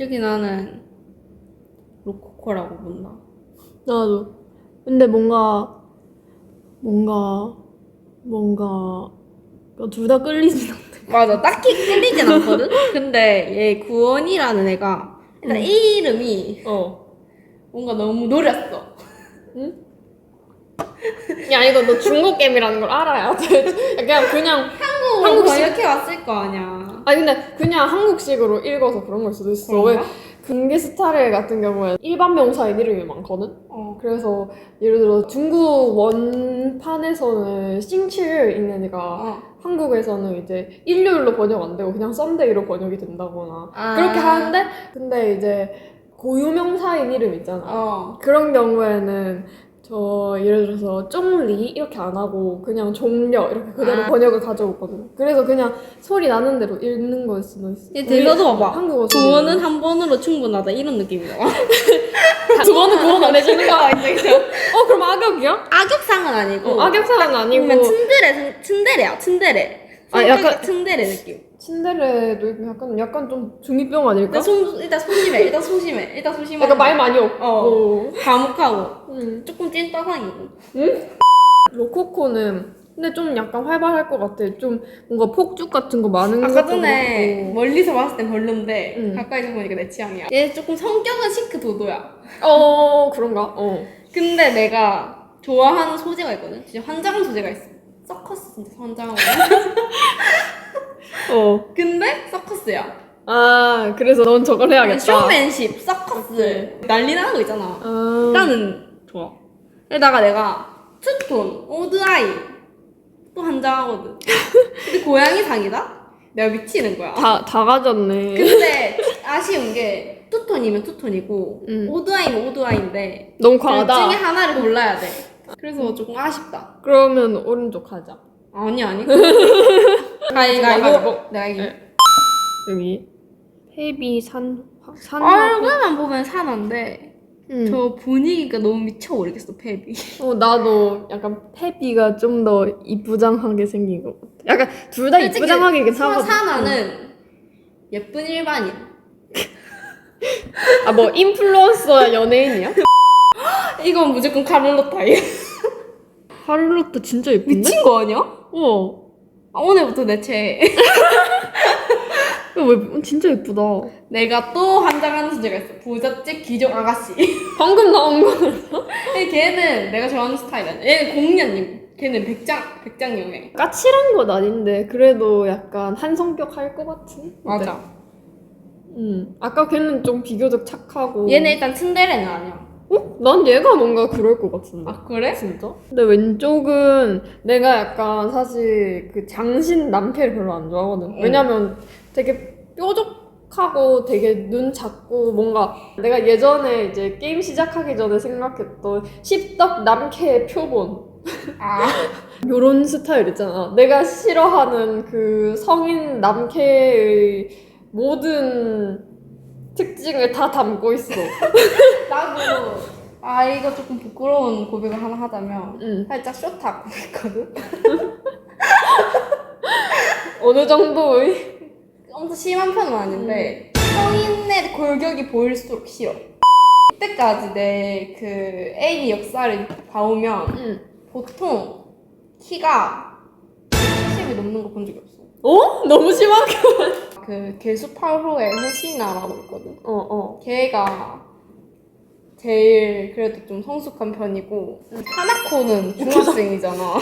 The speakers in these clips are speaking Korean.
솔직히 나는 로코코라고 본다. 나도. 근데 뭔가 뭔가 뭔가 둘 다 끌리진 않아. 맞아, 딱히 끌리진 않거든? 근데 얘 구원이라는 애가 일단 응. 이 이름이 어. 뭔가 너무 노렸어. 야 이거 너 중국 게임이라는 걸 알아야 돼. 그냥 그냥 한국어 한국식- 번역해 왔을 거 아니야. 아니 근데 그냥 한국식으로 읽어서 그런 걸 수도 있어. 왜 그런가? 근게 스타일 같은 경우에 일반 명사인 이름이 많거든. 어. 그래서 예를 들어 중국 원판에서는 싱칠 있는 애가 어. 한국에서는 이제 일요일로 번역 안 되고 그냥 썬데이로 번역이 된다거나 아. 그렇게 하는데 근데 이제 고유명사인 이름 있잖아. 어. 그런 경우에는 저 예를 들어서 쫑리 이렇게 안 하고 그냥 종려 이렇게 그대로 아. 번역을 가져오거든. 그래서 그냥 소리 나는 대로 읽는 거일 수도 있어. 얘 들려도 우리 봐봐. 한국어 소리. 구원은 한 번으로 충분하다 이런 느낌이야. 두 번은 구원 안 해주는 거야. 그냥 어 그럼 악역이야? 악역상은 아니고. 어, 악역사는 아니고 그냥 츤데레, 츤데레야, 츤데레. 아, 약간- 츤데레 느낌. 친데레도 약간 약간 좀 중이병 아닐까? 일단, 손, 일단 소심해, 일단 소심해, 일단 소심해. 약간 말 많이 없고. 어. 과묵하고. 음. 조금 찐따상이고. 로코코는 근데 좀 약간 활발할 것 같아. 좀 뭔가 폭죽 같은 거 많은 아까 것도 전에. 멀리서 봤을 땐 별론데 응. 가까이서 보니까 내 취향이야. 얘 조금 성격은 시크 도도야. 어 그런가? 어. 근데 내가 좋아하는 소재가 있거든. 진짜 환장한 소재가 있어. 서커스 진짜 환장하고. 어. 근데 서커스야. 아 그래서 넌 저걸 해야겠다. 쇼맨십, 서커스. 난리 나는 거 있잖아. 아. 일단은 좋아. 게다가 내가 투톤, 오드아이 또 환장하거든. 근데 고양이 상이다? 내가 미치는 거야. 다, 다 가졌네. 근데 아쉬운 게 투톤이면 투톤이고 음. 오드아이면 오드아이인데 너무 둘 중에 과하다. 하나를 골라야 돼. 그래서 조금 아쉽다. 그러면 오른쪽 하자. 아니 아니. 가위가위보. 내가 이기. 네. 여기 헤비 산 산. 얼굴만 보면 산한데 음. 저 분위기가 너무 미쳐버리겠어 폐비. 어 나도 약간 헤비가 좀 더 이쁘장하게 생긴 것 같아. 약간 둘 다 솔직히 이쁘장하게 생각하거든. 사나는 예쁜 일반인. 아뭐 인플루언서야 연예인이야? 이건 무조건 카를로타예요. 하를로트 진짜 예쁜데? 미친 거 아니야? 어. 아, 오늘부터 내 최애. 야, 왜 진짜 예쁘다. 내가 또 환장하는 소재가 있어. 부잣집 귀족 아가씨. 방금 나온 거. 걔는 내가 좋아하는 스타일 아니야. 얘는 공녀님. 걔는 백장, 백장용해. 까칠한 건 아닌데 그래도 약간 한 성격 할 것 같은. 맞아. 음. 아까 걔는 좀 비교적 착하고. 얘는 일단 츤데레는 아니야. 어? 난 얘가 뭔가 그럴 것 같은데. 아, 그래? 진짜? 근데 왼쪽은 내가 약간 사실 그 장신 남캐를 별로 안 좋아하거든. 응. 왜냐면 되게 뾰족하고 되게 눈 작고 뭔가 내가 예전에 이제 게임 시작하기 전에 생각했던 십덕 남캐의 표본. 아. 요런 스타일 있잖아. 내가 싫어하는 그 성인 남캐의 모든 특징을 다 담고 있어. 나도. 아, 이거 조금 부끄러운 고백을 하나 하자면. 응. 살짝 쇼트하고 있거든. 어느 정도의 엄청 심한 편은 아닌데 성인의 골격이 보일수록 싫어. 이때까지 내 그 애니 역사를 봐오면 응. 보통 키가 70이 넘는 거 본 적이 없어. 어? 너무 심하게. 그 개수 8호의 혜신아라고 있거든. 어, 어. 걔가 제일 그래도 좀 성숙한 편이고 하나코는 중학생이잖아.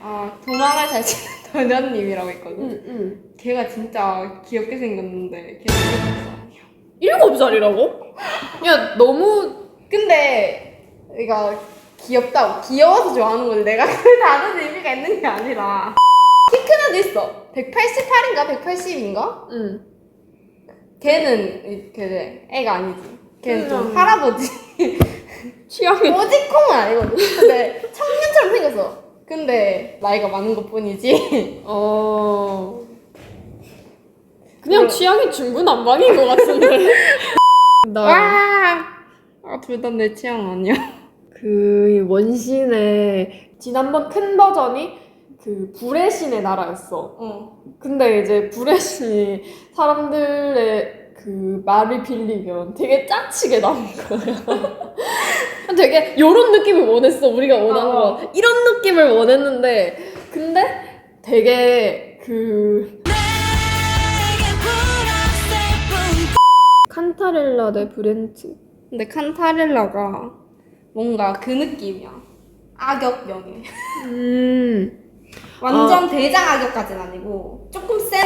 아 도망을 잘 치는 더녀님이라고 있거든. 응, 응. 걔가 진짜 귀엽게 생겼는데 아니야. 일곱 살이라고? 야, 너무. 근데 얘가 귀엽다고 귀여워서 좋아하는 건데 내가 그 다른 의미가 있는 게 아니라 키큰 애도 있어 188인가 180인가? 응. 걔는 이- 걔 애가 아니지 걔는 좀 음. 할아버지 취향이. 오지콩은 아니거든 근데 청년처럼 생겼어 근데 나이가 많은 것 뿐이지 어. 그냥 뭐- 취향이 중구난방인 것 같은데. 나. 아둘 다 내 취향 아니야 그 원신의 지난번 큰 버전이 그 불의 신의 나라였어. 어 근데 이제 불의 신이 사람들의 그 말을 빌리면 되게 짜치게 나온 거야. 되게 이런 느낌을 원했어 우리가 원한 어. 거 이런 느낌을 원했는데 근데 되게 그 칸타렐라 대 브렌트 근데 칸타렐라가 뭔가 그 느낌이야. 악역 영예. 음 완전 대장 악역까지는 아니고 조금 센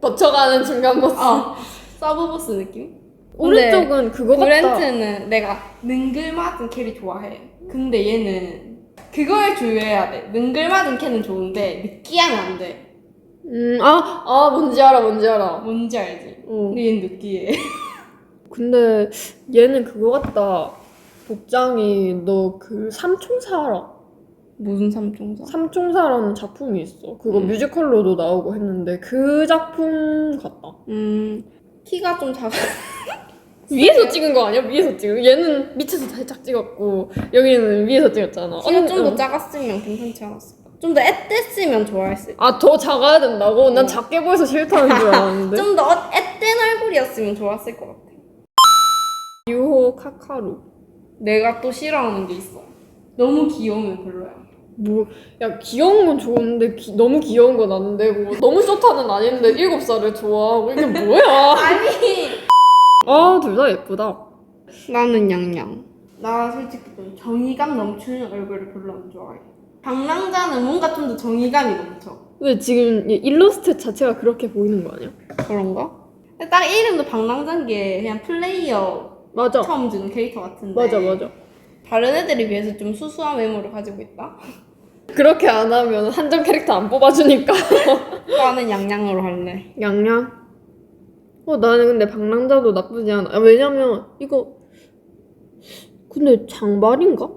거쳐가는 중간 모습 어, 서브 보스 느낌? 오른쪽은 그거 같다 브렌트는 내가 능글맞은 캐리 좋아해. 근데 얘는 그걸 주의해야 돼. 능글맞은 캐는 좋은데 느끼하면 안 돼. 음 아 아 뭔지 알아 뭔지 알아 뭔지 알지? 어. 근데 얘는 느끼해. 근데 얘는 그거 같다. 복장이 너 그 삼총사라. 무슨 삼총사? 삼총사라는 작품이 있어. 그거 음. 뮤지컬로도 나오고 했는데 그 작품 같다. 음 키가 좀 작아. 위에서 찍은 거 아니야? 위에서 찍은. 얘는 밑에서 살짝 찍었고 여기는 위에서 찍었잖아. 키가 언니, 좀더 어. 작았으면 괜찮지 않았을까? 좀 더 앳됐으면 좋아했을. 아, 더 작아야 된다고? 난 어. 작게 보여서 싫다는 줄 알았는데. 좀 더 앳된 얼굴이었으면 좋았을 것 같아. 유호 카카루. 내가 또 싫어하는 게 있어. 너무 귀여우면 별로야. 뭐, 야, 귀여운 건 좋은데, 기- 너무 귀여운 건 안 되고, 너무 쇼타는 아닌데, 일곱 살을 좋아하고, 이게 뭐야? 아니 아, 둘 다 예쁘다. 나는 양양. 나 솔직히 좀 정의감 넘치는 얼굴을 별로 안 좋아해. 방랑자는 뭔가 좀 더 정의감이 넘쳐. 근데 지금 이 일러스트 자체가 그렇게 보이는 거 아니야? 그런가? 근데 딱 이름도 방랑자인 게 그냥 플레이어 맞아. 처음 주는 캐릭터 같은데. 맞아, 맞아. 다른 애들에 비해서 좀 수수한 외모를 가지고 있다. 그렇게 안 하면 한정 캐릭터 안 뽑아주니까. 나는 양양으로 할래. 양양. 어, 나는 근데 방랑자도 나쁘지 않아. 아, 왜냐면, 이거. 근데 장발인가?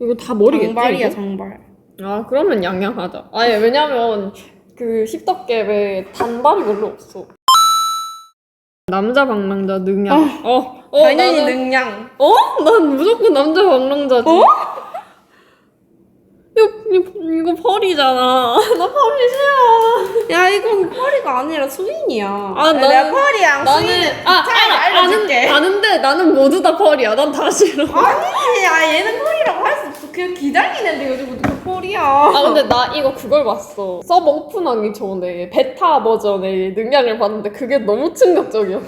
이거 다 머리겠지? 장발이야 이거? 장발. 아, 그러면 양양 하자. 아니, 왜냐면, 그, 십덕갭에 단발이 별로 없어. 남자 방랑자 능양. 어, 어, 당연히 나는- 능양. 어? 난 무조건 남자 방랑자지. 어? 이거, 펄이잖아. 나 펄이 싫어. 야 이건 펄이가 아니라 수인이야. 아, 내가 나는- 펄이랑 나는, 수인은 아, 차이를 알아, 알려줄게. 아는, 아는데 나는 모두 다 펄이야. 난 다 싫어. 아니지, 아 얘는 펄이라고 할 수 없어. 그냥 기다리는데 요즘 어떻게 펄이야? 아, 근데 나 이거 그걸 봤어. 서버 오픈하기 전에 베타 버전의 능력을 봤는데 그게 너무 충격적이었어.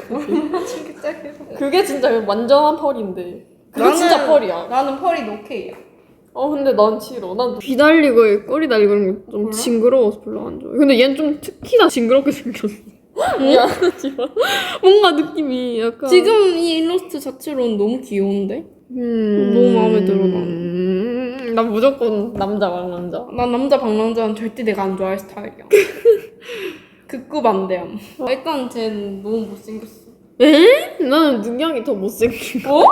그게 진짜 완전한 펄인데. 그게 진짜 펄이야. 나는 펄이 오케이야. 어 근데 난 싫어. 난 귀 달리고 꼬리 달리고 이런 거 좀? 징그러워서 별로 안 좋아. 근데 얘는 좀 특히나 징그럽게 생겼어. 미안하지만 뭔가 느낌이 약간 지금 이 일러스트 자체로는 너무 귀여운데? 음... 너무 마음에 들어, 나는. 음... 난 무조건 남자 막 남자. 난 남자 방랑자는 절대 내가 안 좋아할 스타일이야. 극구 반대함. 일단 쟤는 너무 못생겼어. 에? 나는 능력이 더 못생긴 거. 어?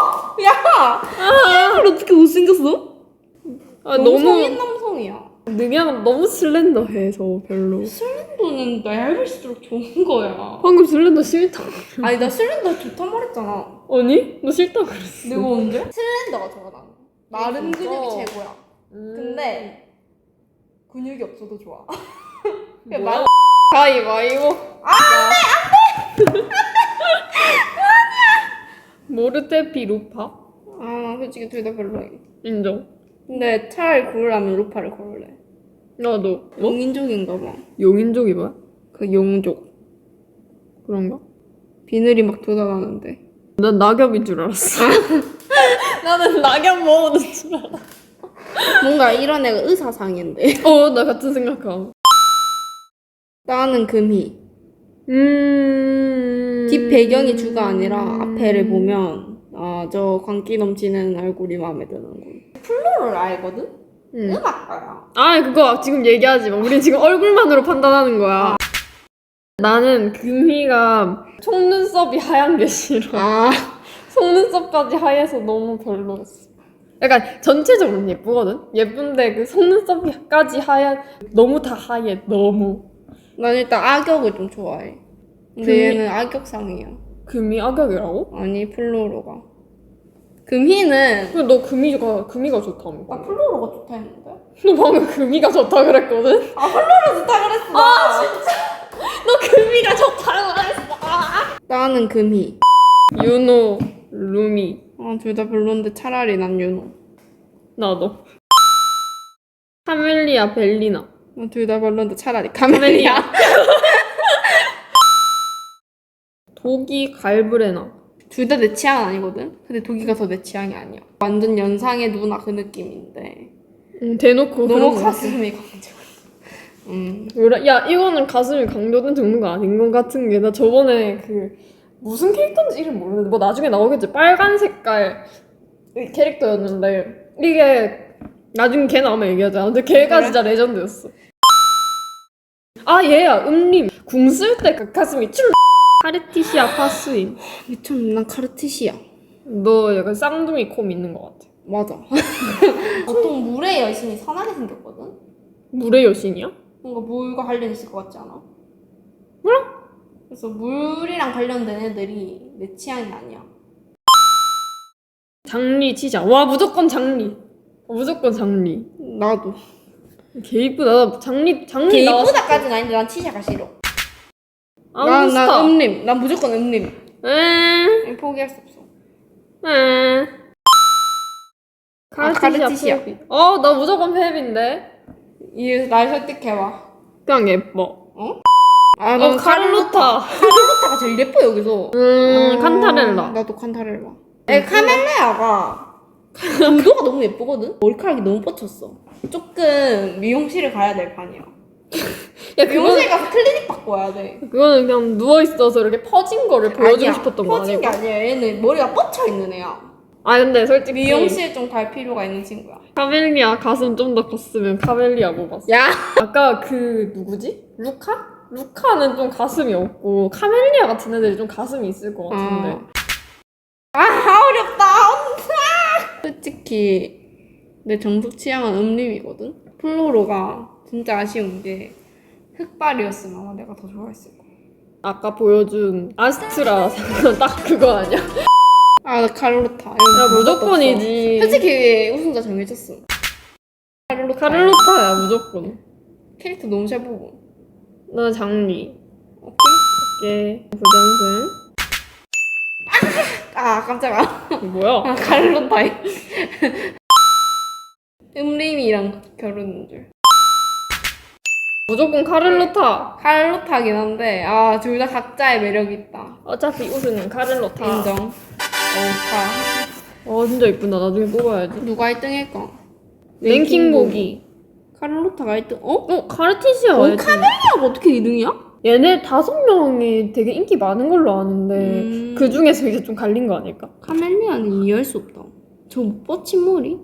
야! 이 얼굴 어떻게 못생겼어? 아, 너무 너무 성인 남성이야. 능력은 너무 슬렌더해서 별로. 슬렌더는 얇을수록 좋은 거야. 방금 슬렌더 싫다. 아니 나 슬렌더 좋단 말했잖아. 아니? 너 싫다 그랬어. 내가 언제? 슬렌더가 좋아 나는. 마른 진짜? 근육이 최고야. 음. 근데 근육이 없어도 좋아. 그냥 뭐야? 말- 가위바위보. 아, 안 돼! 안 돼! 모르테피 루파? 아 솔직히 둘 다 별로야. 인정. 근데 차라리 고르라면 루파를 고를래. 나도. 뭐? 용인족인가 봐. 용인족이 뭐야? 그 용족. 그런가? 비늘이 막 돋아나는데. 난 낙엽인 줄 알았어. 나는 낙엽 모으는 줄 알았어. 뭔가 이런 애가 의사상인데. 어, 나 같은 생각함. 나는 금희. 음. 뒷 배경이 주가 아니라 앞에를 보면 아 저 광기 넘치는 얼굴이 마음에 드는군. 플로를 알거든? 음. 음악가야. 아, 그거 지금 얘기하지 마. 우린 지금 얼굴만으로 판단하는 거야. 나는 금희가 속눈썹이 하얀 게 싫어. 아 속눈썹까지 하얘서 너무 별로였어. 약간 전체적으로 예쁘거든? 예쁜데 그 속눈썹까지 하얀 너무 다 하얘 너무 난 일단 악역을 좀 좋아해. 근데 금희- 얘는 악역상이야. 금이 악역이라고? 아니 플로로가. 금희는 근데 너 금이가 금이가 좋다며 나 플로로가 좋다 했는데. 너 방금 금이가 좋다 그랬거든? 아 플로로 좋다 그랬어. 아 진짜. 너 금이가 좋다고 그랬어 나는 금희. 윤호, 루미. 어, 둘다 별론데 차라리 난 윤호. 나도. 카멜리아, 벨리나. 어, 둘다 별론데 차라리 카멜리아. 독이, 갈브레나. 둘 다 내 취향은 아니거든? 근데 독이가 더 내 취향이 아니야. 완전 연상의 누나 그 느낌인데. 음, 대놓고 그런 너무 거. 가슴이 강조. 음. 그래? 야 이거는 가슴이 강조된 정도가 아닌 것 같은 게 나 저번에 그 무슨 캐릭터인지 이름 모르는데 뭐 나중에 나오겠지 빨간 색깔 이 캐릭터였는데 이게 나중에 걔 나오면 얘기하자 근데 걔가 그래? 진짜 레전드였어 아 얘야 음림 궁 쓸 때 그 가슴이 출 카르티시아 파스임 미쳤, 난 카르티시야. 너 약간 쌍둥이 콤 있는 것 같아 맞아. 보통 물의 여신이 선하게 생겼거든? 물의 여신이야? 뭔가 물과 관련 있을 것 같지 않아? 몰라 그래서 물이랑 관련된 애들이 내 취향이 아니야. 장리 치자 와 무조건 장리 어, 무조건 장리 나도. 개 이쁘다 나 장리 장리 걔 나왔을 이쁘다까지는 아닌데 난 치샤가 싫어. 난, 아우스타. 난 음림. 난 무조건 음림. 에, 포기할 수 없어. 에. 아, 카르티시아 카르티시아. 페비. 어, 나 무조건 페비인데. 이날 설득해봐. 그냥 예뻐. 아, 어, 난 카를로타. 카를로타가 제일 예뻐, 여기서. 음, 어, 칸타렐라. 나도 칸타렐라. 에, 카멜레아가 구도가 너무 예쁘거든? 머리카락이 너무 뻗쳤어. 조금 미용실을 가야 될 판이야. 야, 그건, 미용실 가서 클리닉 받고 와야 돼. 그거는 그냥 누워 있어서 이렇게 퍼진 거를 보여주고 아니야, 싶었던 거 퍼진 게 아닐까? 아니야. 얘는 머리가 뻗쳐 있는 애야. 아, 근데 솔직히. 미용실 좀 갈 필요가 있는 친구야. 카멜리아 가슴 좀 더 컸으면 카멜리아 뽑았어. 야! 아까 그, 누구지? 루카? 루카는 좀 가슴이 없고, 카멜리아 같은 애들이 좀 가슴이 있을 것 같은데. 어. 아, 어렵다. 솔직히 내 정석 취향은 음림이거든. 플로로가 진짜 아쉬운 게 흑발이었으면 아마 내가 더 좋아했을 거야. 아까 보여준 아스트라 딱 그거 아니야? 아, 나 카를로타. 야 무조건이지. 솔직히 우승자 정해졌어. 카를로타. 카를로타야 무조건. 캐릭터 너무 잘 보고. 나 장리. 오케이. 게 부전승. 아, 깜짝아. 이거 뭐야? 아, 카를로타. 음림이랑 결혼인 줄. 무조건 카를로타. 카를로타긴 한데, 아, 둘 다 각자의 매력이 있다. 어차피 우승은 카를로타. 인정. 어, 다. 어 진짜 이쁘다. 나중에 뽑아야지. 누가 1등일까? 랭킹 보기. 카를로타가 1등. 어? 어 카르티시아 어, 와야지. 카멜리아가 어떻게 2등이야? 얘네 다섯 명이 되게 인기 많은 걸로 아는데 음. 그 중에서 이제 좀 갈린 거 아닐까? 카멜리아는 이해할 수 없다. 저 뻗친 머리?